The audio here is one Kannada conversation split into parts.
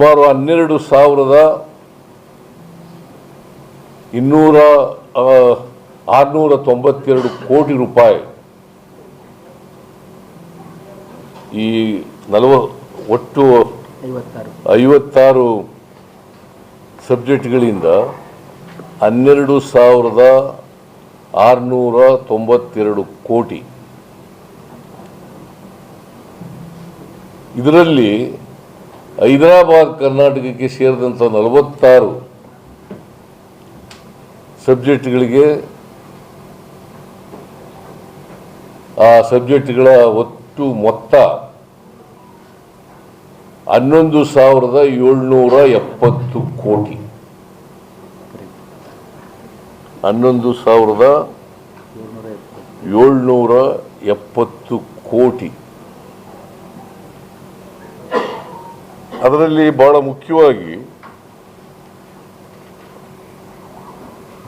ಸುಮಾರು ಹನ್ನೆರಡು ಸಾವಿರದ ಇನ್ನೂರ ಆರುನೂರ ತೊಂಬತ್ತೆರಡು ಕೋಟಿ ರೂಪಾಯಿ ಈ ನಲವ ಒಟ್ಟು ಐವತ್ತಾರು ಸಬ್ಜೆಕ್ಟ್ಗಳಿಂದ ಹನ್ನೆರಡು ಸಾವಿರದ ಆರುನೂರ ತೊಂಬತ್ತೆರಡು ಕೋಟಿ. ಇದರಲ್ಲಿ ಹೈದರಾಬಾದ್ ಕರ್ನಾಟಕಕ್ಕೆ ಸೇರಿದಂಥ ನಲವತ್ತಾರು ಸಬ್ಜೆಕ್ಟ್ಗಳಿಗೆ ಆ ಸಬ್ಜೆಕ್ಟ್ಗಳ ಒಟ್ಟು ಮೊತ್ತ ಹನ್ನೊಂದು ಸಾವಿರದ ಏಳ್ನೂರ ಎಪ್ಪತ್ತು ಕೋಟಿ. ಹನ್ನೊಂದು ಸಾವಿರದ ಏಳ್ನೂರ ಎಪ್ಪತ್ತು ಕೋಟಿ. ಅದರಲ್ಲಿ ಬಹಳ ಮುಖ್ಯವಾಗಿ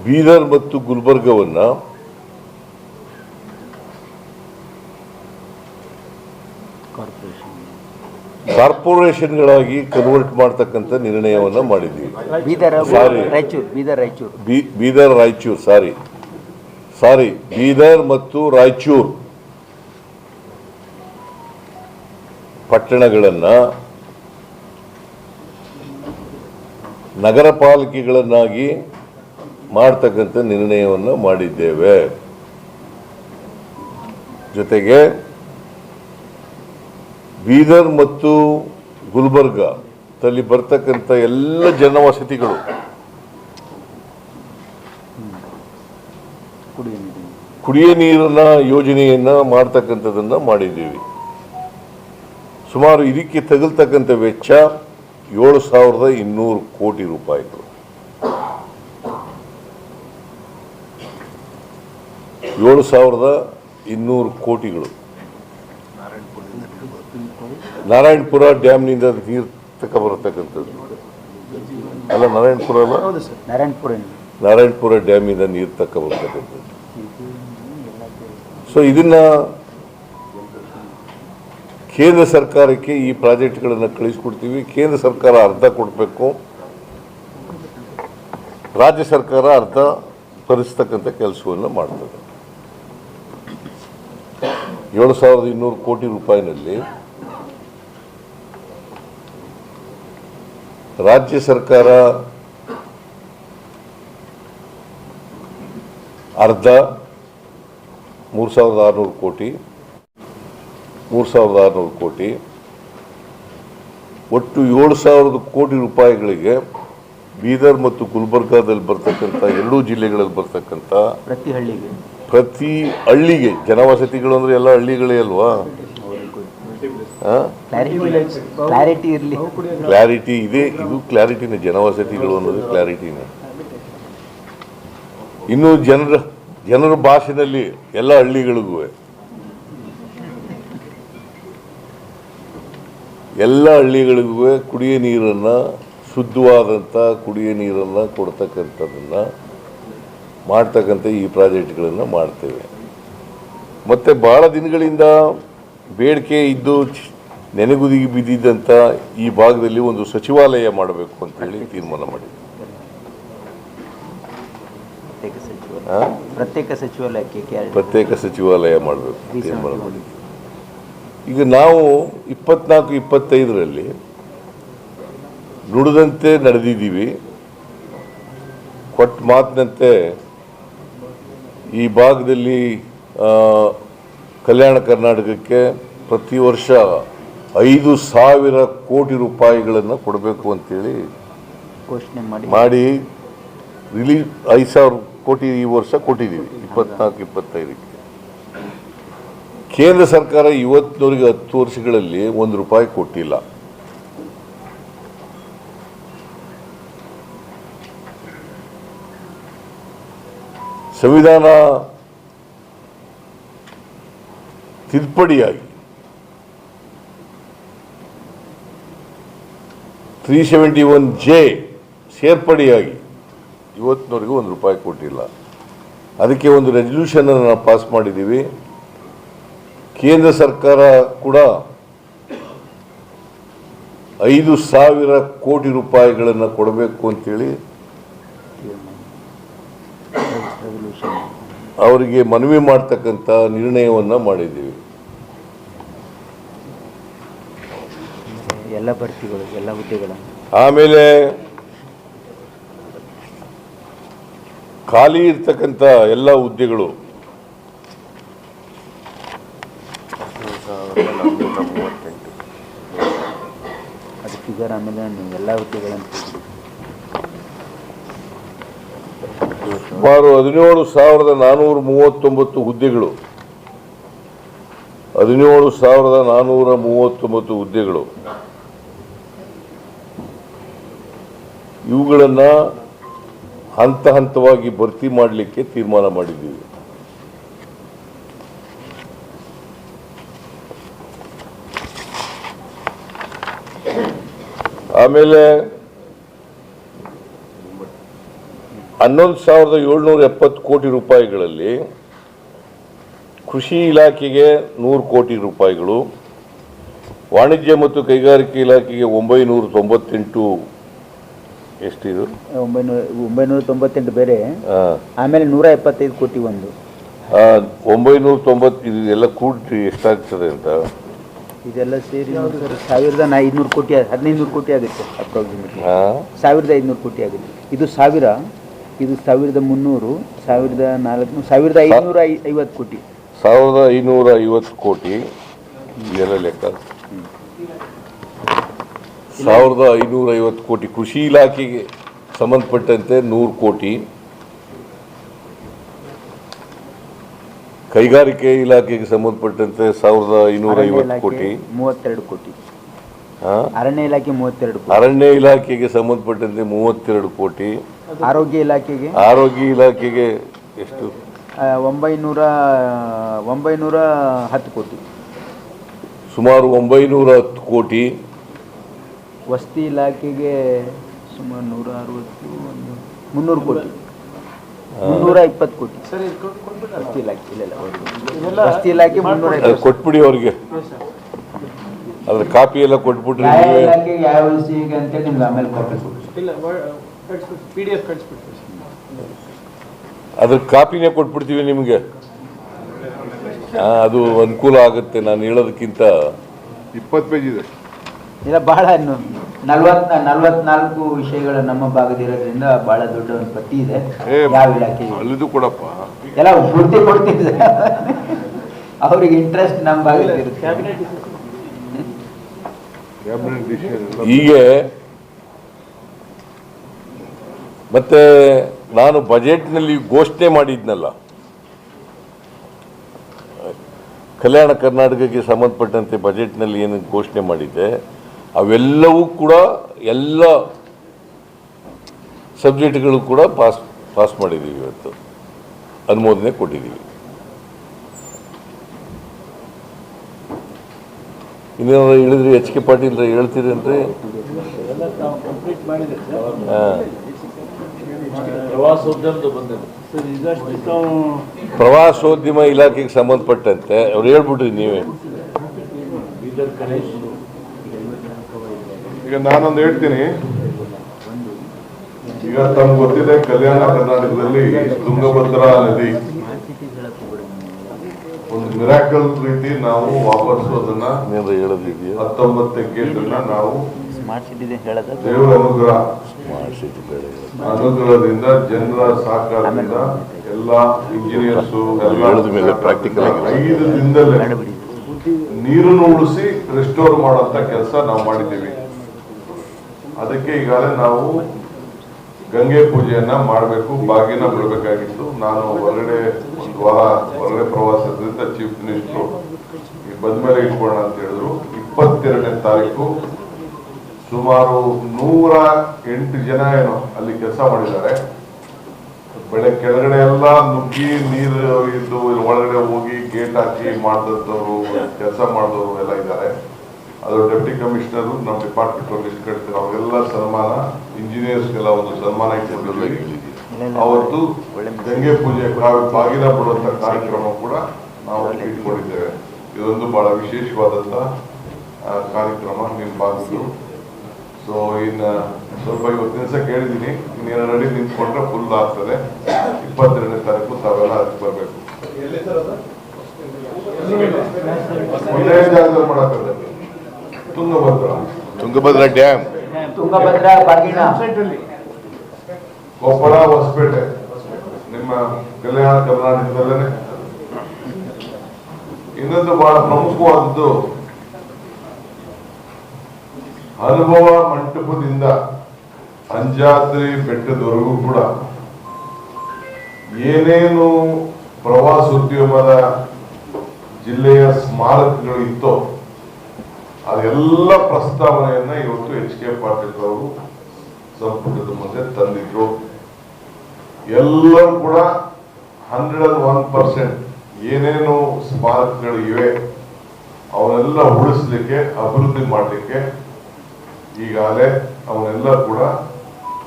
ಬೀದರ್ ಮತ್ತು ಗುಲ್ಬರ್ಗವನ್ನ ಕಾರ್ಪೊರೇಷನ್. ಕಾರ್ಪೊರೇಷನ್ಗಳಾಗಿ ಕನ್ವರ್ಟ್ ಮಾಡ್ತಕ್ಕಂಥ ನಿರ್ಣಯವನ್ನ ಮಾಡಿದ್ದೀವಿ. ಬೀದರ್ ರಾಯಚೂರು ಸಾರಿ. ಸಾರಿ ಬೀದರ್ ಮತ್ತು ರಾಯಚೂರು ಪಟ್ಟಣಗಳನ್ನ ನಗರ ಪಾಲಿಕೆಗಳನ್ನಾಗಿ ಮಾಡ್ತಕ್ಕಂಥ ನಿರ್ಣಯವನ್ನು ಮಾಡಿದ್ದೇವೆ. ಜೊತೆಗೆ ಬೀದರ್ ಮತ್ತು ಗುಲ್ಬರ್ಗ ತಲ್ಲಿ ಬರ್ತಕ್ಕಂಥ ಎಲ್ಲ ಜನವಸತಿಗಳು ಕುಡಿಯೋ ನೀರಿನ ಯೋಜನೆಯನ್ನ ಮಾಡ್ತಕ್ಕಂಥದ್ದನ್ನ ಮಾಡಿದ್ದೀವಿ. ಸುಮಾರು ಇದಕ್ಕೆ ತಗಲ್ತಕ್ಕಂಥ ವೆಚ್ಚ ಏಳು ಸಾವಿರದ ಇನ್ನೂರು ಕೋಟಿ ರೂಪಾಯಿಗಳು ಏಳು ಸಾವಿರದ ಇನ್ನೂರು ಕೋಟಿಗಳು. ನಾರಾಯಣಪುರ ಡ್ಯಾಮ್ನಿಂದ ನೀರು ತಕ ಬರತಕ್ಕಂಥದ್ದು. ಅಲ್ಲ ನಾರಾಯಣಪುರ ಅಲ್ಲ? ನಾರಾಯಣಪುರ ನಾರಾಯಣಪುರ ಡ್ಯಾಮಿಂದ ನೀರು ತಕ್ಕ ಬರ್ತಕ್ಕಂಥದ್ದು. ಸೊ ಇದನ್ನ ಕೇಂದ್ರ ಸರ್ಕಾರಕ್ಕೆ ಈ ಪ್ರಾಜೆಕ್ಟ್ಗಳನ್ನು ಕಳಿಸ್ಕೊಡ್ತೀವಿ. ಕೇಂದ್ರ ಸರ್ಕಾರ ಅರ್ಧ ಕೊಡಬೇಕು. ರಾಜ್ಯ ಸರ್ಕಾರ ಅರ್ಧ ತರಿಸ್ತಕ್ಕಂಥ ಕೆಲಸವನ್ನು ಮಾಡ್ತದೆ. ಏಳು ಸಾವಿರದ ಇನ್ನೂರು ಕೋಟಿ ರೂಪಾಯಿನಲ್ಲಿ ರಾಜ್ಯ ಸರ್ಕಾರ ಅರ್ಧ ಮೂರು ಸಾವಿರದ ಆರುನೂರು ಕೋಟಿ ಮೂರು ಸಾವಿರದ ಆರುನೂರು ಕೋಟಿ. ಒಟ್ಟು ಏಳು ಸಾವಿರದ ಕೋಟಿ ರೂಪಾಯಿಗಳಿಗೆ ಬೀದರ್ ಮತ್ತು ಗುಲ್ಬರ್ಗಾದಲ್ಲಿ ಬರ್ತಕ್ಕಂಥ ಎರಡೂ ಜಿಲ್ಲೆಗಳಲ್ಲಿ ಬರ್ತಕ್ಕಂಥ ಪ್ರತಿ ಹಳ್ಳಿಗೆ. ಪ್ರತಿ ಹಳ್ಳಿಗೆ ಜನವಸತಿಗಳು ಅಂದ್ರೆ ಎಲ್ಲ ಹಳ್ಳಿಗಳೇ ಅಲ್ವಾ? ಕ್ಲಾರಿಟಿ ಇದೆ. ಇದು ಕ್ಲಾರಿಟಿನೇ ಜನವಸತಿಗಳು ಅನ್ನೋದು ಕ್ಲಾರಿಟಿನೇ ಇನ್ನು ಜನರ ಜನರ ಭಾಷೆಯಲ್ಲಿ ಎಲ್ಲ ಹಳ್ಳಿಗಳಿಗೂ ಎಲ್ಲ ಹಳ್ಳಿಗಳಿಗೂ ಕುಡಿಯ ನೀರನ್ನ ಶುದ್ಧವಾದಂಥ ಕುಡಿಯ ನೀರನ್ನ ಕೊಡ್ತಕ್ಕಂಥದ್ದನ್ನ ಮಾಡ್ತಕ್ಕಂಥ ಈ ಪ್ರಾಜೆಕ್ಟ್ಗಳನ್ನು ಮಾಡ್ತೇವೆ. ಮತ್ತೆ ಬಹಳ ದಿನಗಳಿಂದ ಬೇಡಿಕೆ ಇದ್ದು ನೆನೆಗುದಿಗೆ ಬಿದ್ದಿದ್ದಂಥ ಈ ಭಾಗದಲ್ಲಿ ಒಂದು ಸಚಿವಾಲಯ ಮಾಡಬೇಕು ಅಂತೇಳಿ ತೀರ್ಮಾನ ಮಾಡಿದ್ವಿ. ಪ್ರತ್ಯೇಕ ಸಚಿವಾಲಯ. ಮಾಡಬೇಕು ತೀರ್ಮಾನ ಮಾಡಿದ್ವಿ. ಈಗ ನಾವು ಇಪ್ಪತ್ನಾಲ್ಕು ಇಪ್ಪತ್ತೈದರಲ್ಲಿ ನುಡಿದಂತೆ ನಡೆದಿದ್ದೀವಿ. ಕೊಟ್ಟ ಮಾತಿನಂತೆ ಈ ಭಾಗದಲ್ಲಿ ಕಲ್ಯಾಣ ಕರ್ನಾಟಕಕ್ಕೆ ಪ್ರತಿ ವರ್ಷ ಐದು ಸಾವಿರ ಕೋಟಿ ರೂಪಾಯಿಗಳನ್ನು ಕೊಡಬೇಕು ಅಂತೇಳಿ ಘೋಷಣೆ ಮಾಡಿ. ಮಾಡಿ ರಿಲೀಸ್ ಐದು ಸಾವಿರ ಕೋಟಿ ಈ ವರ್ಷ ಕೊಟ್ಟಿದ್ದೀವಿ ಇಪ್ಪತ್ನಾಲ್ಕು ಇಪ್ಪತ್ತೈದಕ್ಕೆ. ಕೇಂದ್ರ ಸರ್ಕಾರ ಇವತ್ತಿನವರಿಗೆ ಹತ್ತು ವರ್ಷಗಳಲ್ಲಿ ಒಂದು ರೂಪಾಯಿ ಕೊಟ್ಟಿಲ್ಲ. ಸಂವಿಧಾನ ತಿದ್ದುಪಡಿಯಾಗಿ ತ್ರೀ ಸೆವೆಂಟಿ ಒನ್ ಜೆ ಸೇರ್ಪಡೆಯಾಗಿ ಇವತ್ತಿನವರೆಗೂ ಒಂದು ರೂಪಾಯಿ ಕೊಟ್ಟಿಲ್ಲ. ಅದಕ್ಕೆ ಒಂದು ರೆಸಲ್ಯೂಷನ್ ನಾವು ಪಾಸ್ ಮಾಡಿದ್ದೀವಿ. ಕೇಂದ್ರ ಸರ್ಕಾರ ಕೂಡ ಐದು ಸಾವಿರ ಕೋಟಿ ರೂಪಾಯಿಗಳನ್ನು ಕೊಡಬೇಕು ಅಂತೇಳಿ ಅವರಿಗೆ ಮನವಿ ಮಾಡ್ತಕ್ಕಂಥ ನಿರ್ಣಯವನ್ನು ಮಾಡಿದ್ದೀವಿ. ಎಲ್ಲ ಭರ್ತಿಗಳು ಎಲ್ಲ ಹುದ್ದೆಗಳ. ಆಮೇಲೆ ಖಾಲಿ ಇರ್ತಕ್ಕಂಥ ಎಲ್ಲ ಹುದ್ದೆಗಳು ಅದು ಫಿಗರ್ ಆಮೇಲೆ ನೀವು ಎಲ್ಲ ಹುದ್ದೆಗಳನ್ನು. ಸುಮಾರು ಹದಿನೇಳು ಸಾವಿರದ ನಾನೂರ ಮೂವತ್ತೊಂಬತ್ತು ಹುದ್ದೆಗಳು. ಹದಿನೇಳು ಸಾವಿರದ ನಾನೂರ ಮೂವತ್ತೊಂಬತ್ತು ಹುದ್ದೆಗಳು. ಇವುಗಳನ್ನು ಹಂತ ಹಂತವಾಗಿ ಭರ್ತಿ ಮಾಡಲಿಕ್ಕೆ ತೀರ್ಮಾನ ಮಾಡಿದ್ದೀವಿ. ಆಮೇಲೆ ಹನ್ನೊಂದು ಸಾವಿರದ ಏಳ್ನೂರ ಎಪ್ಪತ್ತು ಕೋಟಿ ರೂಪಾಯಿಗಳಲ್ಲಿ ಕೃಷಿ ಇಲಾಖೆಗೆ ನೂರು ಕೋಟಿ ರೂಪಾಯಿಗಳು ವಾಣಿಜ್ಯ ಮತ್ತು ಕೈಗಾರಿಕೆ ಇಲಾಖೆಗೆ ಒಂಬೈನೂರ ತೊಂಬತ್ತೆಂಟು ಎಷ್ಟಿದು? ಒಂಬೈನೂರ ತೊಂಬತ್ತೆಂಟು ಬೇರೆ. ಆಮೇಲೆ ನೂರ ಎಪ್ಪತ್ತೈದು ಕೋಟಿ ಒಂದು. ಒಂಬೈನೂರ ತೊಂಬತ್ತು ಇದೆಲ್ಲ ಎಲ್ಲ ಕೂಡಿ ಎಷ್ಟಾಗ್ತದೆ ಅಂತ. ಇದೆಲ್ಲ ಸೇರಿ ಸಾವಿರದ ಐದುನೂರು ಕೋಟಿ ಹದಿನೈದು ಕೋಟಿ ಆಗುತ್ತೆ ಅಪ್ರಾಕ್ಸಿಮೇಟ್ಲಿ ಸಾವಿರದ ಐದುನೂರು ಕೋಟಿ ಆಗುತ್ತೆ. ಇದು ಸಾವಿರ ಇದು ಸಾವಿರದ ಮುನ್ನೂರು ಸಾವಿರದ ನಾಲ್ಕು ಸಾವಿರದ ಐದುನೂರ ಐ ಐವತ್ತು ಕೋಟಿ. ಸಾವಿರದ ಐನೂರ ಐವತ್ತು ಕೋಟಿ ಇದೆಲ್ಲ ಲೆಕ್ಕ. ಸಾವಿರದ ಐನೂರ ಐವತ್ತು ಕೋಟಿ ಕೃಷಿ ಇಲಾಖೆಗೆ ಸಂಬಂಧಪಟ್ಟಂತೆ ನೂರು ಕೋಟಿ. ಕೈಗಾರಿಕೆ ಇಲಾಖೆಗೆ ಸಂಬಂಧಪಟ್ಟಂತೆ ಸಾವಿರದ ಐನೂರ ಅರಣ್ಯ ಐವತ್ತು ಕೋಟಿ. ಮೂವತ್ತೆರಡು ಕೋಟಿ? ಅರಣ್ಯ ಇಲಾಖೆ ಮೂವತ್ತೆರಡು ಅರಣ್ಯ ಇಲಾಖೆಗೆ ಸಂಬಂಧಪಟ್ಟಂತೆ ಮೂವತ್ತೆರಡು ಕೋಟಿ. ಆರೋಗ್ಯ ಇಲಾಖೆಗೆ? ಆರೋಗ್ಯ ಇಲಾಖೆಗೆ ಎಷ್ಟು? ಒಂಬೈನೂರ ಒಂಬೈನೂರ ಹತ್ತು ಕೋಟಿ. ಸುಮಾರು ಒಂಬೈನೂರ ಹತ್ತು ಕೋಟಿ. ವಸತಿ ಇಲಾಖೆಗೆ ಸುಮಾರು ನೂರ ಅರವತ್ತು ಒಂದು ಮುನ್ನೂರು ಕೋಟಿ. ಮುನ್ನೂರ ಇಪ್ಪತ್ತು ಕೋಟಿ ವಸತಿ ಇಲಾಖೆ ಇಲ್ಲ ಇಲ್ಲ ವಸತಿ ಇಲಾಖೆ ಮುನ್ನೂರ ಅದು ಕೊಟ್ಬಿಡಿ ಅವ್ರಿಗೆ. ಅದ್ರ ಕಾಪಿ ಎಲ್ಲ ಕೊಟ್ಬಿಟ್ರಿ ಯಾವ ನೀವೇ ಇಲಾಖೆಗೆ ಯಾವ ವಸತಿಗೆ ಅಂತೇಳಿ ನಿಮ್ಗೆ ಆಮೇಲೆ ಕೊಡಬೇಕು ಪಿ ಡಿ ಎಫ್ ಅದ್ರ ಕಾಪಿನೇ ಕೊಟ್ಬಿಡ್ತೀವಿ ನಿಮಗೆ. ಆ, ಅದು ಅನುಕೂಲ ಆಗುತ್ತೆ. ನಾನು ಹೇಳೋದಕ್ಕಿಂತ ಇಪ್ಪತ್ತು ಪೇಜ್ ಇದೆ. ಇಲ್ಲ ಬಹಳ ನಲ್ವತ್ ನಲ್ವತ್ನಾಲ್ಕು ವಿಷಯಗಳ ನಮ್ಮ ಭಾಗದಿರೋದ್ರಿಂದ ಬಹಳ ದೊಡ್ಡ ಒಂದು ಪಟ್ಟಿ ಇದೆ. ಯಾವ ಇಲಾಖೆ ಅಲ್ಲಿದು ಕೊಡಪ್ಪ. ಎಲ್ಲ ಪೂರ್ತಿ ಕೊಡ್ತೀವಿ ಸರ್. ಅವ್ರಿಗೆ ಇಂಟ್ರೆಸ್ಟ್ ನಮ್ಮ ಭಾಗದಿರುತ್ತೆ ಹೀಗೆ ಮತ್ತೆ ನಾನು ಬಜೆಟ್ನಲ್ಲಿ ಘೋಷಣೆ ಮಾಡಿದ್ನಲ್ಲ. ಕಲ್ಯಾಣ ಕರ್ನಾಟಕಕ್ಕೆ ಸಂಬಂಧಪಟ್ಟಂತೆ ಬಜೆಟ್ನಲ್ಲಿ ಏನು ಘೋಷಣೆ ಮಾಡಿದ್ದೆ. ಅವೆಲ್ಲವೂ ಕೂಡ ಎಲ್ಲ ಸಬ್ಜೆಕ್ಟ್ಗಳು ಕೂಡ ಪಾಸ್ ಪಾಸ್ ಮಾಡಿದ್ದೀವಿ ಇವತ್ತು. ಅನುಮೋದನೆ ಕೊಟ್ಟಿದ್ದೀವಿ ಇನ್ನೇನಾದ್ರು ಹೇಳಿದ್ರಿ ಎಚ್ ಕೆ ಪಾಟೀಲ್ ಹೇಳ್ತೀರೇನ್ರಿ ಪ್ರವಾಸೋದ್ಯಮ ಇಲಾಖೆಗೆ ಸಂಬಂಧಪಟ್ಟಂತೆ ಅವ್ರು ಹೇಳ್ಬಿಟ್ರಿ ನೀವೇ. ಈಗ ನಾನೊಂದು ಹೇಳ್ತೀನಿ. ಈಗ ತಮ್ಗೆ ಗೊತ್ತಿದೆ ಕಲ್ಯಾಣ ಕರ್ನಾಟಕದಲ್ಲಿ ತುಂಗಭದ್ರಾ ನದಿ ಒಂದು ಮಿರಾಕಲ್ ರೀತಿ ನಾವು ವಾಪಸ್ ಅದನ್ನ ಹತ್ತೊಂಬತ್ತಕ್ಕೆ ನಾವು ಸ್ಮಾರ್ಟ್ ಸಿಟಿ ಹೇಳೋದು? ದೇವರ ಅನುಗ್ರಹ. ಅನುಗ್ರಹದಿಂದ ಜನರ ಸಹಕಾರದಿಂದ ಎಲ್ಲ ಇಂಜಿನಿಯರ್ಸ್ ಐದು ದಿನದಲ್ಲೇ ನೀರನ್ನು ಉಳಿಸಿ ರೆಸ್ಟೋರ್ ಮಾಡುವಂತ ಕೆಲಸ ನಾವು ಮಾಡಿದ್ದೀವಿ. ಅದಕ್ಕೆ ಈಗಾಗಲೇ ನಾವು ಗಂಗೆ ಪೂಜೆಯನ್ನ ಮಾಡಬೇಕು ಬಾಗಿನ ಬಿಡಬೇಕಾಗಿತ್ತು ನಾನು ಹೊರಗಡೆ ಒಂದು ವಾರ ಹೊರಗಡೆ ಪ್ರವಾಸದಿಂದ ಚೀಫ್ ಮಿನಿಸ್ಟ್ರು ಬಂದ್ಮೇಲೆ ಇಟ್ಕೊಳ್ಳೋಣ ಅಂತ ಹೇಳಿದ್ರು. ಇಪ್ಪತ್ತೆರಡನೇ ತಾರೀಕು ಸುಮಾರು ನೂರ ಎಂಟು ಜನ ಏನೋ ಅಲ್ಲಿ ಕೆಲಸ ಮಾಡಿದ್ದಾರೆ. ಬೆಳೆ ಕೆಳಗಡೆ ಎಲ್ಲ ನುಗ್ಗಿ ನೀರು ಇದ್ದು ಒಳಗಡೆ ಹೋಗಿ ಗೇಟ್ ಹಾಕಿ ಮಾಡಿದಂಥವ್ರು ಕೆಲಸ ಮಾಡಿದವರು ಎಲ್ಲ ಇದ್ದಾರೆ. ಅದು ಡೆಪ್ಟಿ ಕಮಿಷನರ್ ನಮ್ಮ ಡಿಪಾರ್ಟ್ಮೆಂಟ್ ಅವ್ರು ಲಿಸ್ಟ್ ಕಟ್ತಾರೆ ಅವರೆಲ್ಲ ಸನ್ಮಾನ ಇಂಜಿನಿಯರ್ಸ್ಗೆಲ್ಲ ಒಂದು ಸನ್ಮಾನ ಇಟ್ಕೊಂಡಿದ್ದೀವಿ. ಅವತ್ತು ಗಂಗೆ ಪೂಜೆ ಬಾಗಿಲ ಬಾಗಿನ ಬಿಡುವಂತ ಕಾರ್ಯಕ್ರಮ ಕೂಡ ನಾವು ಇಟ್ಕೊಂಡಿದ್ದೇವೆ. ಇದೊಂದು ಬಹಳ ವಿಶೇಷವಾದಂತಹ ಆ, ಕಾರ್ಯಕ್ರಮ ನಿಮ್ಮ ಭಾಗದ್ದು ಸೊ ಇನ್ನು ಸ್ವಲ್ಪ ಇವತ್ತು ದಿವಸ ಕೇಳಿದ್ದೀನಿ. ಇನ್ನೇನು ರೆಡಿ ನಿಂತ್ಕೊಂಡ್ರೆ ಫುಲ್ ಆಗ್ತದೆ. ಇಪ್ಪತ್ತೆರಡನೇ ತಾರೀಕು ತಾವೆಲ್ಲ ಅದಕ್ಕೆ ಬರಬೇಕು. ಒಳ್ಳೆಯ ಜಾಗದಲ್ಲಿ ಮಾಡಕ್ಕಾಗಲ್ಲ ತುಂಗಭದ್ರಾ. ತುಂಗಭದ್ರಾ ಡ್ಯಾಮ್. ತುಂಗಭದ್ರಾ ಬಾಗಿನ. ಕೊಪ್ಪಳ ಹೊಸಪೇಟೆ. ನಿಮ್ಮ ಕಲ್ಯಾಣ ಕರ್ನಾಟಕದಲ್ಲೇ ಇನ್ನೊಂದು ಬಹಳ ಪ್ರಮುಖವಾದದ್ದು ಅನುಭವ ಮಂಟಪದಿಂದ ಅಂಜಾದ್ರಿ ಬೆಟ್ಟದವರೆಗೂ ಕೂಡ ಏನೇನು ಪ್ರವಾಸೋದ್ಯಮದ ಜಿಲ್ಲೆಯ ಸ್ಮಾರಕಗಳು ಇತ್ತೋ ಅದೆಲ್ಲ ಪ್ರಸ್ತಾವನೆಯನ್ನ ಇವತ್ತು ಎಚ್ ಕೆ ಪಾಟೀಲ್ ಅವರು ಸಂಪುಟದ ಮುಂದೆ ತಂದಿದ್ರು. ಎಲ್ಲರೂ ಕೂಡ ಹಂಡ್ರೆಡ್ ಒನ್ ಪರ್ಸೆಂಟ್ ಏನೇನು ಸ್ಮಾರಕಗಳು ಇವೆ, ಅವನ್ನೆಲ್ಲ ಉಳಿಸ್ಲಿಕ್ಕೆ, ಅಭಿವೃದ್ಧಿ ಮಾಡಲಿಕ್ಕೆ ಈಗಾಗಲೇ ಅವನ್ನೆಲ್ಲ ಕೂಡ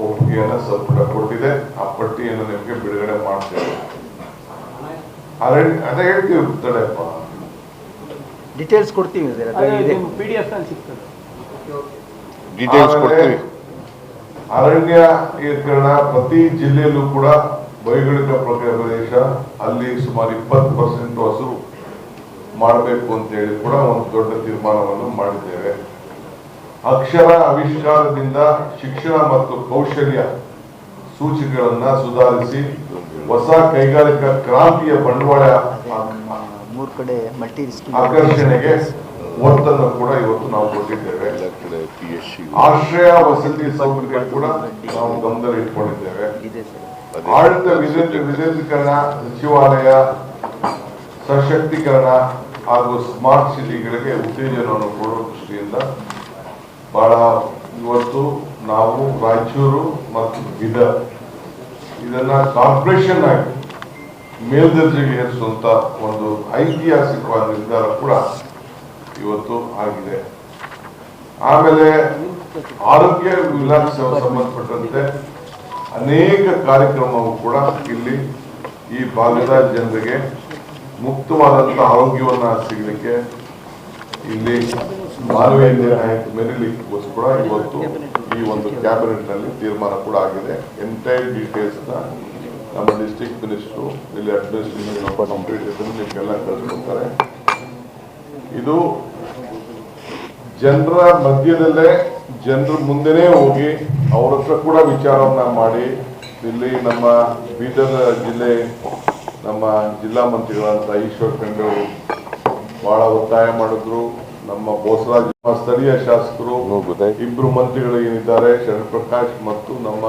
ಒಪ್ಪಿಗೆಯನ್ನ ಸಂಪುಟ ಕೊಟ್ಟಿದೆ. ಆ ಪಟ್ಟಿಯನ್ನು ನಿಮಗೆ ಬಿಡುಗಡೆ ಮಾಡ್ತೇವೆ. ಅದೇ ಹೇಳ್ತೀವಿ, ತಡೆಯಪ್ಪ. ಡೀಟೇಲ್ಸ್ ಕೊಡ್ತೀವಿ ಸರ್ ಅದು ಇದೆ. ಪಿ ಡಿ ಎಫ್ ಅಲ್ಲಿ ಸಿಗ್ತದೆ. ಡೀಟೇಲ್ಸ್ ಕೊಡ್ತೀವಿ. ಅರಣ್ಯ ಅರಣ್ಯೀಕರಣ ಪ್ರತಿ ಜಿಲ್ಲೆಯಲ್ಲೂ ಕೂಡ ಭೌಗೋಳಿಕ ಪ್ರದೇಶ ಅಲ್ಲಿ ಸುಮಾರು ಇಪ್ಪತ್ತು ಪರ್ಸೆಂಟ್ ಹಸಿರು ಮಾಡಬೇಕು ಅಂತ ಹೇಳಿ ಕೂಡ ಒಂದು ದೊಡ್ಡ ತೀರ್ಮಾನವನ್ನು ಮಾಡಿದ್ದೇವೆ. ಅಕ್ಷರ ಆವಿಷ್ಕಾರದಿಂದ ಶಿಕ್ಷಣ ಮತ್ತು ಕೌಶಲ್ಯ ಸೂಚಿಗಳನ್ನ ಸುಧಾರಿಸಿ ಹೊಸ ಕೈಗಾರಿಕಾ ಕ್ರಾಂತಿಯ ಬಂಡವಾಳ ಮೂರು ಕಡೆ ಮಲ್ಟಿ ಆಕರ್ಷಣೆಗೆ ಒತ್ತನ್ನು ಕೂಡ ಇವತ್ತು ನಾವು ಕೊಟ್ಟಿದ್ದೇವೆ. ಆಶ್ರಯ ವಸತಿ ಸೌಕರ್ಯ ಕೂಡ ನಾವು ಗಮನದಲ್ಲಿ ಇಟ್ಕೊಂಡಿದ್ದೇವೆ. ಆಡಳಿತ ವಿದ್ಯುತ್ ವಿದ್ಯುದೀಕರಣ ಸಚಿವಾಲಯ ಸಶಕ್ತೀಕರಣ ಹಾಗೂ ಸ್ಮಾರ್ಟ್ ಸಿಟಿಗಳಿಗೆ ಉತ್ತೇಜನವನ್ನು ಕೊಡುವ ದೃಷ್ಟಿಯಿಂದ ಬಹಳ ಇವತ್ತು ನಾವು ರಾಯಚೂರು ಮತ್ತು ಬೀದರ್ ಇದನ್ನ ಕಾರ್ಪೊರೇಷನ್ ಆಗಿ ಮೇಲ್ದರ್ಜೆಗೆ ಏರಿಸುವಂಥ ಒಂದು ಐತಿಹಾಸಿಕವಾದ ನಿರ್ಧಾರ ಕೂಡ ಇವತ್ತು ಆಗಿದೆ. ಆಮೇಲೆ ಆರೋಗ್ಯ ಇಲಾಖೆ ಸಂಬಂಧಪಟ್ಟಂತೆ ಅನೇಕ ಕಾರ್ಯಕ್ರಮವು ಕೂಡ ಇಲ್ಲಿ ಈ ಭಾಗದ ಜನರಿಗೆ ಮುಕ್ತವಾದಂಥ ಆರೋಗ್ಯವನ್ನು ಸಿಗಲಿಕ್ಕೆ ಇಲ್ಲಿ ಮಾನವೀಯ ಮೆರಿಲಿಕ್ಕೋಸ್ ಕೂಡ ಇವತ್ತು ಈ ಒಂದು ಕ್ಯಾಬಿನೆಟ್ನಲ್ಲಿ ತೀರ್ಮಾನ ಕೂಡ ಆಗಿದೆ. ಎಂಟೈರ್ ಡೀಟೇಲ್ಸ್ನ ನಮ್ಮ ಡಿಸ್ಟ್ರಿಕ್ಟ್ ಮಿನಿಸ್ಟ್ರು ಇಲ್ಲಿ ಅಡ್ಮಿನಿಸ್ಟ್ರೇಷನ್ ಕಂಪ್ಲೀಟ್ ನಿಮ್ಗೆಲ್ಲ ಕಳಿಸ್ಕೊಡ್ತಾರೆ ಇದು ಜನರ ಮಧ್ಯದಲ್ಲೇ ಜನರ ಮುಂದೆನೇ ಹೋಗಿ ಅವ್ರ ಹತ್ರ ಕೂಡ ವಿಚಾರವನ್ನ ಮಾಡಿ ಇಲ್ಲಿ ನಮ್ಮ ಬೀದರ್ ಜಿಲ್ಲೆ ನಮ್ಮ ಜಿಲ್ಲಾ ಮಂತ್ರಿಗಳಂತ ಈಶ್ವರ್ ಖಂಡ್ರೆ ಅವರು ಬಹಳ ಒತ್ತಾಯ ಮಾಡಿದ್ರು. ನಮ್ಮ ಬೋಸರಾಜ್ ಸ್ಥಳೀಯ ಶಾಸಕರು. ಇಬ್ರು ಮಂತ್ರಿಗಳು ಏನಿದ್ದಾರೆ ಶರಣ್ ಪ್ರಕಾಶ್ ಮತ್ತು ನಮ್ಮ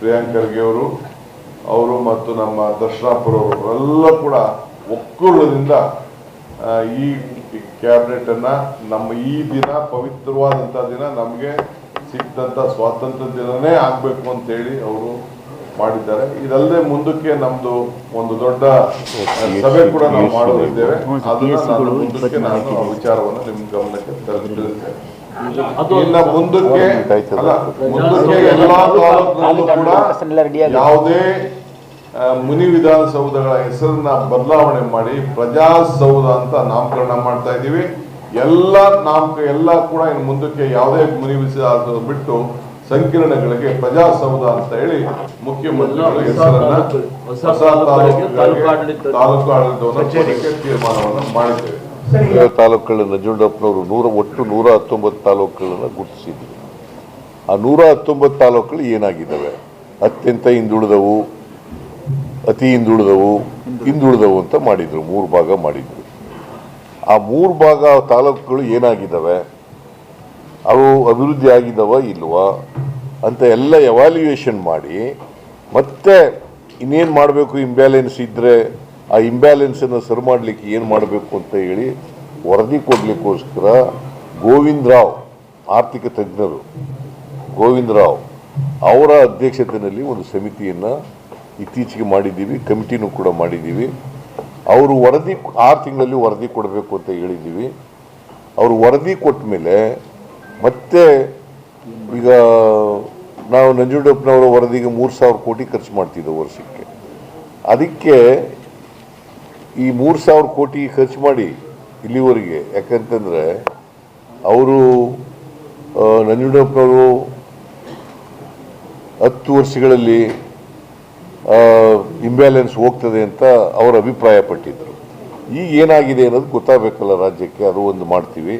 ಪ್ರಿಯಾಂಕ್ ಖರ್ಗೆ ಅವರು. ಅವರು ಮತ್ತು ನಮ್ಮ ದರ್ಶನಾಪುರ ಅವರೆಲ್ಲ ಎಲ್ಲ ಕೂಡ ಒಕ್ಕೂಟದಿಂದ ಈ ಕ್ಯಾಬಿನೆಟ್ ಅನ್ನ ನಮ್ಮ ಈ ದಿನ ಪವಿತ್ರವಾದಂತ ದಿನ ನಮಗೆ ಸಿಕ್ತಂತ ಸ್ವಾತಂತ್ರ್ಯ ದಿನನೇ ಆಗ್ಬೇಕು ಅಂತ ಹೇಳಿ ಅವರು ಮಾಡಿದ್ದಾರೆ. ಇದಲ್ಲದೆ ಮುಂದಕ್ಕೆ ನಮ್ದು ಒಂದು ದೊಡ್ಡ ಸಭೆ ಕೂಡ ನಾವು ಮಾಡಲಿದ್ದೇವೆ ಅದನ್ನ ನಾನು ಮುಂದಕ್ಕೆ ನಾನು ವಿಚಾರವನ್ನು ನಿಮ್ಮ ಗಮನಕ್ಕೆ ತರುತ್ತೇನೆ. ಇನ್ನ ಮುಂದಕ್ಕೆ ಮುಂದಕ್ಕೆ ಎಲ್ಲಾ ತಾಲೂಕಿನಲ್ಲೂ ಕೂಡ ಯಾವುದೇ ಮುನಿ ವಿಧಾನಸೌಧಗಳ ಹೆಸರನ್ನ ಬದಲಾವಣೆ ಮಾಡಿ ಪ್ರಜಾಸೌಧ ಅಂತ ನಾಮಕರಣ ಮಾಡ್ತಾ ಇದ್ದೀವಿ. ಎಲ್ಲ ನಾಮಕ ಎಲ್ಲ ಕೂಡ ಇನ್ನು ಮುಂದಕ್ಕೆ ಯಾವುದೇ ಮುನಿ ವಿಧಾನಸೌಧ ಬಿಟ್ಟು ಸಂಕೀರ್ಣಗಳಿಗೆ ಪ್ರಜಾಸೌಧ ಅಂತ ಹೇಳಿ ಮುಖ್ಯಮಂತ್ರಿಗಳ ಹೆಸರನ್ನ ಹೊಸ ತಾಲೂಕು ಆಡಳಿತವನ್ನು ತೀರ್ಮಾನವನ್ನು ಮಾಡಿದ್ದೇವೆ. ತಾಲೂಕುಗಳನ್ನ ನಂಜುಂಡಪ್ಪನವರು ನೂರ ಒಟ್ಟು ನೂರ ಹತ್ತೊಂಬತ್ತು ತಾಲೂಕುಗಳನ್ನು ಗುರುತಿಸಿದ್ರು ಆ ನೂರ ಹತ್ತೊಂಬತ್ತು ತಾಲೂಕುಗಳು ಏನಾಗಿದ್ದಾವೆ? ಅತ್ಯಂತ ಹಿಂದುಳಿದವು, ಅತಿ ಹಿಂದುಳಿದವು ಹಿಂದುಳಿದವು ಅಂತ ಮಾಡಿದರು, ಮೂರು ಭಾಗ ಮಾಡಿದ್ರು. ಆ ಮೂರು ಭಾಗ ತಾಲೂಕುಗಳು ಏನಾಗಿದ್ದಾವೆ? ಅವು ಅಭಿವೃದ್ಧಿ ಆಗಿದ್ದಾವ ಇಲ್ವಾ? ಅಂತ ಎಲ್ಲ ಎವಾಲ್ಯೂಯೇಷನ್ ಮಾಡಿ ಮತ್ತೆ ಇನ್ನೇನು ಮಾಡಬೇಕು ಇಂಬ್ಯಾಲೆನ್ಸ್ ಇದ್ದರೆ ಆ ಇಂಬ್ಯಾಲೆನ್ಸನ್ನು ಸರಿ ಮಾಡಲಿಕ್ಕೆ ಏನು ಮಾಡಬೇಕು ಅಂತ ಹೇಳಿ ವರದಿ ಕೊಡಲಿಕ್ಕೋಸ್ಕರ ಗೋವಿಂದರಾವ್ ಆರ್ಥಿಕ ತಜ್ಞರು ಗೋವಿಂದರಾವ್ ಅವರ ಅಧ್ಯಕ್ಷತೆಯಲ್ಲಿ ಒಂದು ಸಮಿತಿಯನ್ನು ಇತ್ತೀಚೆಗೆ ಮಾಡಿದ್ದೀವಿ, ಕಮಿಟಿನೂ ಕೂಡ ಮಾಡಿದ್ದೀವಿ. ಅವರು ವರದಿ ಆರು ತಿಂಗಳಲ್ಲಿ ವರದಿ ಕೊಡಬೇಕು ಅಂತ ಹೇಳಿದ್ದೀವಿ. ಅವರು ವರದಿ ಕೊಟ್ಟ ಮೇಲೆ ಮತ್ತೆ ಈಗ ನಾವು ನಂಜುಂಡಪ್ಪನವರ ವರದಿಗೆ ಮೂರು ಸಾವಿರ ಕೋಟಿ ಖರ್ಚು ಮಾಡ್ತಿದ್ದೆವು ವರ್ಷಕ್ಕೆ. ಅದಕ್ಕೆ ಈ ಮೂರು ಸಾವಿರ ಕೋಟಿ ಖರ್ಚು ಮಾಡಿ ಇಲ್ಲಿವರೆಗೆ. ಯಾಕಂತಂದರೆ, ಅವರು ನಂಜುಂಡಪ್ಪನವರು ಹತ್ತು ವರ್ಷಗಳಲ್ಲಿ ಇಂಬ್ಯಾಲೆನ್ಸ್ ಹೋಗ್ತದೆ ಅಂತ ಅವರ ಅಭಿಪ್ರಾಯ ಪಟ್ಟಿದ್ರು ಈಗ ಏನಾಗಿದೆ ಅನ್ನೋದು ಗೊತ್ತಾಗಬೇಕಲ್ಲ ರಾಜ್ಯಕ್ಕೆ, ಅದು ಒಂದು ಮಾಡ್ತೀವಿ.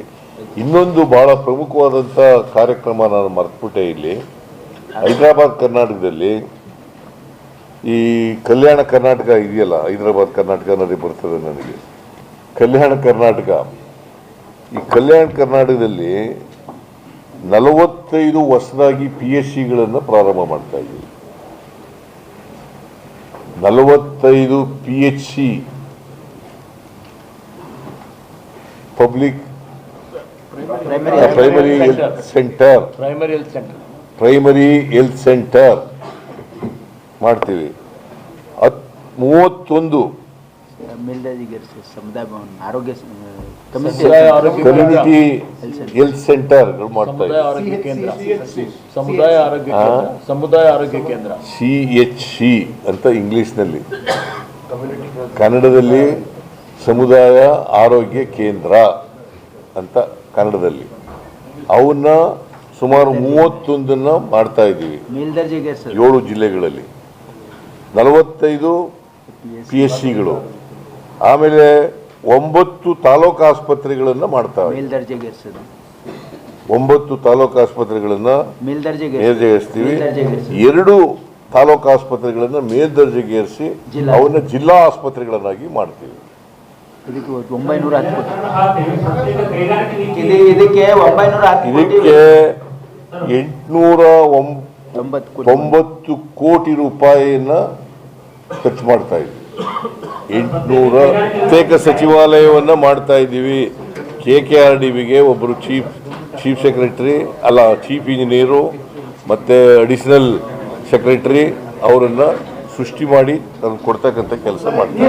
ಇನ್ನೊಂದು ಬಹಳ ಪ್ರಮುಖವಾದಂಥ ಕಾರ್ಯಕ್ರಮ ನಾನು ಮರೆತುಬಿಟ್ಟೆ ಇಲ್ಲಿ. ಹೈದರಾಬಾದ್, ಕರ್ನಾಟಕದಲ್ಲಿ ಈ ಕಲ್ಯಾಣ ಕರ್ನಾಟಕ ಇದೆಯಲ್ಲ ಹೈದರಾಬಾದ್ ಕರ್ನಾಟಕ ಅನ್ನೋದೇ ಬರ್ತದೆ ನನಗೆ. ಕಲ್ಯಾಣ ಕರ್ನಾಟಕ. ಈ ಕಲ್ಯಾಣ ಕರ್ನಾಟಕದಲ್ಲಿ ನಲವತ್ತೈದು ಹೊಸದಾಗಿ ಪಿ ಎಚ್ ಸಿಗಳನ್ನು ಪ್ರಾರಂಭ ಮಾಡ್ತಾ ಇದ್ದೀವಿ. ನಲವತ್ತೈದು P H C public primary primary health centre primary health centre primary health centre ಮಾಡ್ತೀವಿ. ಹತ್ ಮೂವತ್ತೊಂದು. ಆರೋಗ್ಯ ಕಮ್ಯುನಿಟಿ ಸಮುದಾಯ ಆರೋಗ್ಯ ಹೆಲ್ತ್ ಸೆಂಟರ್ಗಳು ಮಾಡ್ತಾ ಸಮುದಾಯ ಆರೋಗ್ಯ ಕೇಂದ್ರ. ಸಮುದಾಯ ಆರೋಗ್ಯ ಕೇಂದ್ರ. ಸಮುದಾಯ ಆರೋಗ್ಯ ಕೇಂದ್ರ. ಸಿ ಎಚ್ ಸಿ ಅಂತ ಇಂಗ್ಲಿಷ್ನಲ್ಲಿ. ಕನ್ನಡದಲ್ಲಿ ಸಮುದಾಯ ಆರೋಗ್ಯ ಕೇಂದ್ರ ಅಂತ ಕನ್ನಡದಲ್ಲಿ. ಅವನ್ನ ಸುಮಾರು ಮೂವತ್ತೊಂದನ್ನ ಮಾಡ್ತಾ ಇದ್ದೀವಿ. ಏಳು ಜಿಲ್ಲೆಗಳಲ್ಲಿ. ನಲವತ್ತೈದು ಪಿ ಎಸ್ ಸಿಗಳು ಆಮೇಲೆ ಒಂಬತ್ತು ತಾಲೂಕು ಆಸ್ಪತ್ರೆಗಳನ್ನು ಮೇಲ್ದರ್ಜೆಗೇರಿಸೋದು ಒಂಬತ್ತು ತಾಲೂಕು ಆಸ್ಪತ್ರೆಗಳನ್ನು ಮೇಲ್ದರ್ಜೆಗೇರಿಸಿ ಮೇಲ್ದರ್ಜೆಗೇರಿಸ್ತೀವಿ ಮೇಲ್ದರ್ಜೆಗೇರಿಸಿ ಎರಡು ತಾಲೂಕು ಆಸ್ಪತ್ರೆಗಳನ್ನು ಮೇಲ್ದರ್ಜೆಗೇರಿಸಿ. ಅವನ್ನ ಜಿಲ್ಲಾ ಆಸ್ಪತ್ರೆಗಳನ್ನಾಗಿ ಮಾಡ್ತೀವಿ. ಇದಕ್ಕೆ ಎಂಟುನೂರ ಕೋಟಿ ತೊಂಬತ್ತು ಕೋಟಿ ರೂಪಾಯಿನ ಖರ್ಚು ಮಾಡ್ತಾ ಇದ್ದೀವಿ ಎಂಟುನೂರ ಪ್ರತ್ಯೇಕ ಸಚಿವಾಲಯವನ್ನು ಮಾಡ್ತಾ ಇದ್ದೀವಿ. ಕೆ ಕೆ ಆರ್ ಡಿ ಬಿಗೆ ಒಬ್ಬರು ಚೀಫ್ ಚೀಫ್ ಸೆಕ್ರೆಟರಿ, ಅಲ್ಲ ಚೀಫ್ ಇಂಜಿನಿಯರು, ಮತ್ತೆ ಅಡಿಷನಲ್ ಸೆಕ್ರೆಟರಿ ಅವರನ್ನು ಸೃಷ್ಟಿ ಮಾಡಿ ಅದನ್ನು ಕೊಡ್ತಕ್ಕಂಥ ಕೆಲಸ ಮಾಡ್ತಾರೆ